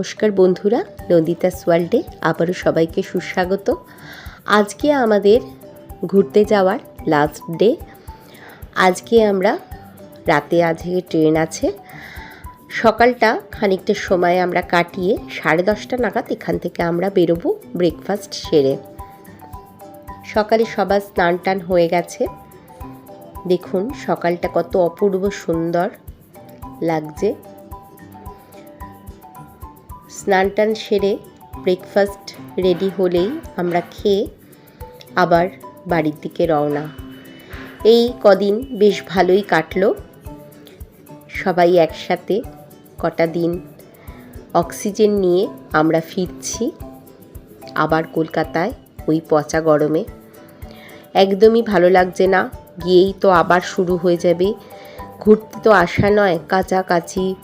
নমস্কার বন্ধুরা নন্দিতাস ওয়ার্ল্ডে আবারও সবাইকে সুস্বাগত। আজকে আমাদের ঘুরতে যাওয়ার লাস্ট ডে আজকে আমরা রাতে আজকে ট্রেন আছে। সকালটা খানিকটা সময় আমরা কাটিয়ে সাড়ে দশটা নাগাদ এখান থেকে আমরা বেরোবো ব্রেকফাস্ট সেরে। সকালে সবার স্নান টান হয়ে গেছে। দেখুন সকালটা কত অপূর্ব সুন্দর লাগছে। স্নান টান সেরে ব্রেকফাস্ট রেডি হলেই আমরা খেয়ে আবার বাড়ির দিকে রওনা। এই কদিন বেশ ভালোই কাটল। সবাই একসাথে কটা দিন অক্সিজেন নিয়ে আমরা ফিরছি আবার কলকাতায় ওই পচা গরমে। একদমই ভালো লাগছে না, গিয়েই তো আবার শুরু হয়ে যাবে। ঘুরতে তো আসা নয়, কাছাকাছি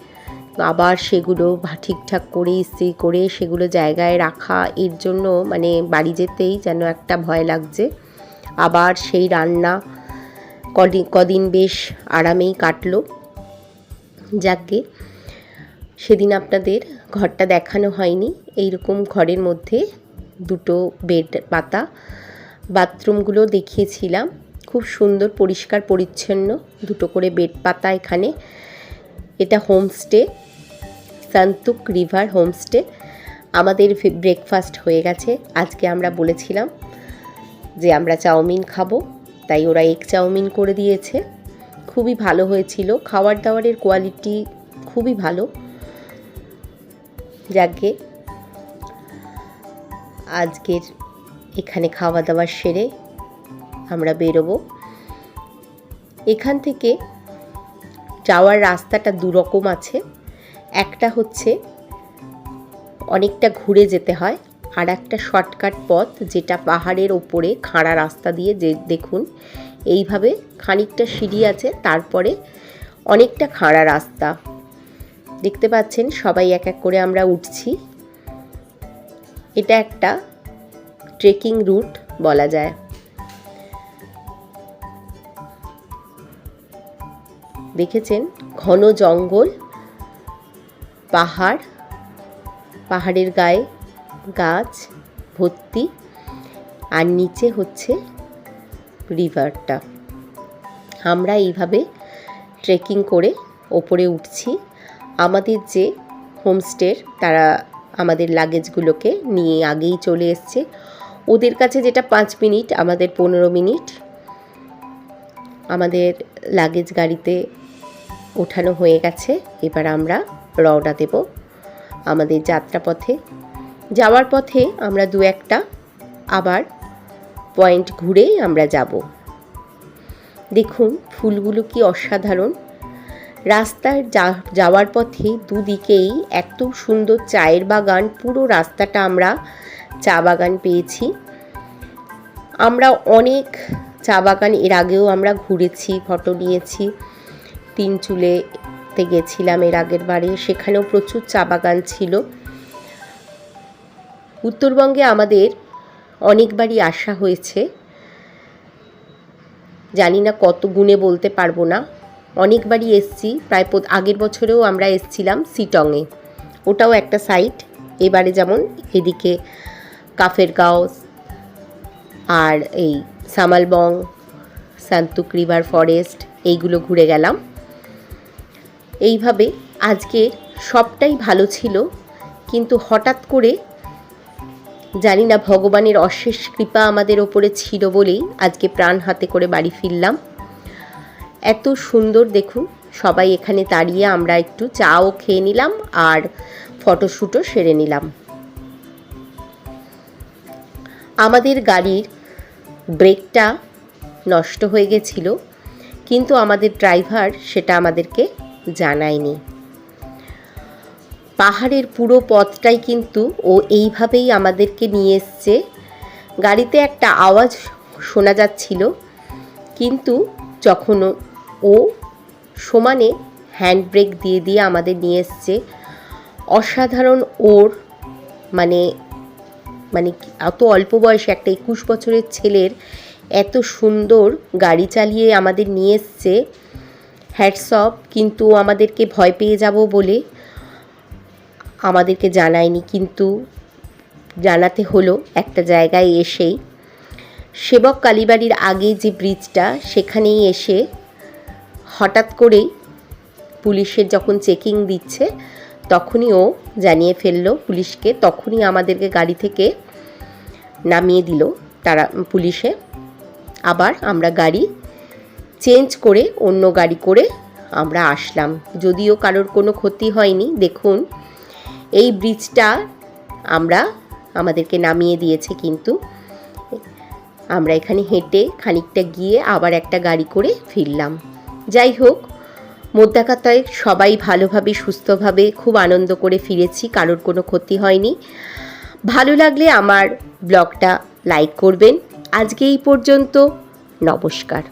আবার সেগুলো ঠিকঠাক করে ইস্ত্রি করে সেগুলো জায়গায় রাখা, এর জন্য মানে বাড়ি যেতেই যেন একটা ভয় লাগছে। আবার সেই রান্না কদিন কদিন বেশ আরামেই কাটলো। যাকে সেদিন আপনাদের ঘরটা দেখানো হয়নি। এইরকম ঘরের মধ্যে দুটো বেড পাতা, বাথরুমগুলো দেখিয়েছিলাম। খুব সুন্দর, পরিষ্কার, পরিচ্ছন্ন, দুটো করে বেড পাতা এখানে। এটা হোমস্টে, সান্তুক রিভার হোমস্টে। আমাদের ব্রেকফাস্ট হয়ে গেছে। আজকে আমরা বলেছিলাম যে আমরা চাউমিন খাব, তাই ওরা এগ চাউমিন করে দিয়েছে। খুবই ভালো হয়েছিল। খাবার দাবারের কোয়ালিটি খুবই ভালো। যাকে আজকের এখানে খাওয়া দাওয়া সেরে আমরা বেরোবো। এখান থেকে যাওয়ার রাস্তাটা দুরকম আছে। একটা হচ্ছে অনেকটা ঘুরে যেতে হয়, আর একটা শর্টকাট পথ যেটা পাহাড়ের ওপরে খাড়া রাস্তা দিয়ে যে দেখুন, এইভাবে খানিকটা সিঁড়ি আছে, তারপরে অনেকটা খাড়া রাস্তা। দেখতে পাচ্ছেন সবাই এক এক করে আমরা উঠছি। এটা একটা ট্রেকিং রুট বলা যায়। দেখেছেন? ঘন জঙ্গল, পাহাড়, পাহাড়ের গায়ে গাছ ভর্তি, আর নিচে হচ্ছে রিভারটা আমরা এইভাবে ট্রেকিং করে ওপরে উঠছি। আমাদের যে হোমস্টের তারা আমাদের লাগেজগুলোকে নিয়ে আগেই চলে এসছে। ওদের কাছে যেটা পাঁচ মিনিট, আমাদের পনেরো মিনিট। আমাদের লাগেজ গাড়িতে ওঠানো হয়ে গেছে। এবার আমরা রওনা দেব আমাদের যাত্রাপথে। যাওয়ার পথে আমরা দু একটা আবার পয়েন্ট ঘুরেই আমরা যাব। দেখুন, ফুলগুলো কি অসাধারণ। রাস্তার যাওয়ার পথে দুদিকেই এত সুন্দর চায়ের বাগান। পুরো রাস্তাটা আমরা চা বাগান পেয়েছি। আমরা অনেক চা বাগান এর আগেও আমরা ঘুরেছি, ফটো নিয়েছি। তিন চুলেতে গেছিলাম এর আগের বারে। সেখানেও প্রচুর চা বাগান ছিল। উত্তরবঙ্গে আমাদের অনেকবারই আসা হয়েছে। জানি না কত গুণে বলতে পারব না। অনেকবারই এসছি। প্রায় আগের বছরেও আমরা এসছিলাম সিটংয়ে। ওটাও একটা সাইট। এবারে যেমন এদিকে কাফেরগাঁও আর এই সামালবং, সান্তুক রিভার ফরেস্ট, এইগুলো ঘুরে গেলাম। এইভাবে আজকে সবটাই ভালো ছিল, কিন্তু হঠাৎ করে জানি না ভগবানের অশেষ কৃপা আমাদের ওপরে ছিল বলেই আজকে প্রাণ হাতে করে বাড়ি ফিরলাম। এত সুন্দর দেখুন, সবাই এখানে দাঁড়িয়ে আমরা একটু চাও খেয়ে নিলাম আর ফটোশ্যুটও সেরে নিলাম। আমাদের গাড়ির ব্রেকটা নষ্ট হয়ে গেছিল, কিন্তু আমাদের ড্রাইভার সেটা আমাদেরকে জানায়নি। পাহাড়ের পুরো পথটাই কিন্তু ও এইভাবেই আমাদেরকে নিয়ে এসছে। গাড়িতে একটা আওয়াজ শোনা যাচ্ছিল, কিন্তু যখন ও- সমানে হ্যান্ড ব্রেক দিয়ে দিয়ে আমাদের নিয়ে এসছে, অসাধারণ ওর মানে মানে এত অল্প বয়সে একটা একুশ বছরের ছেলের এত সুন্দর গাড়ি চালিয়ে আমাদের নিয়ে এসছে। হ্যাটসঅপ কিন্তু আমাদেরকে ভয় পেয়ে যাব বলে আমাদেরকে জানায়নি, কিন্তু জানাতে হলো একটা জায়গায় এসেই। সেবক কালীবাড়ির আগে যে ব্রিজটা, সেখানেই এসে হঠাৎ করেই পুলিশের যখন চেকিং দিচ্ছে, তখনই ও জানিয়ে ফেলল পুলিশকে, তখনই আমাদেরকে গাড়ি থেকে নামিয়ে দিল তারা, পুলিশে। আবার আমরা গাড়ি চেঞ্জ করে অন্য গাড়ি করে আমরা আসলাম। যদিও কারোর কোনো ক্ষতি হয়নি, দেখুন। এই ব্রিজটা আমরা আমাদেরকে নামিয়ে দিয়েছে কিন্তু। আমরা এখানে হেঁটে খানিকটা গিয়ে আবার একটা গাড়ি করে ফিরলাম। যাই হোক মধ্যাকাতায় সবাই ভালোভাবে, সুস্থভাবে খুব আনন্দ করে ফিরেছি, কারোর কোনো ক্ষতি হয়নি। ভালো লাগলে আমার ব্লগটা লাইক করবেন। আজকে এই পর্যন্ত, নমস্কার।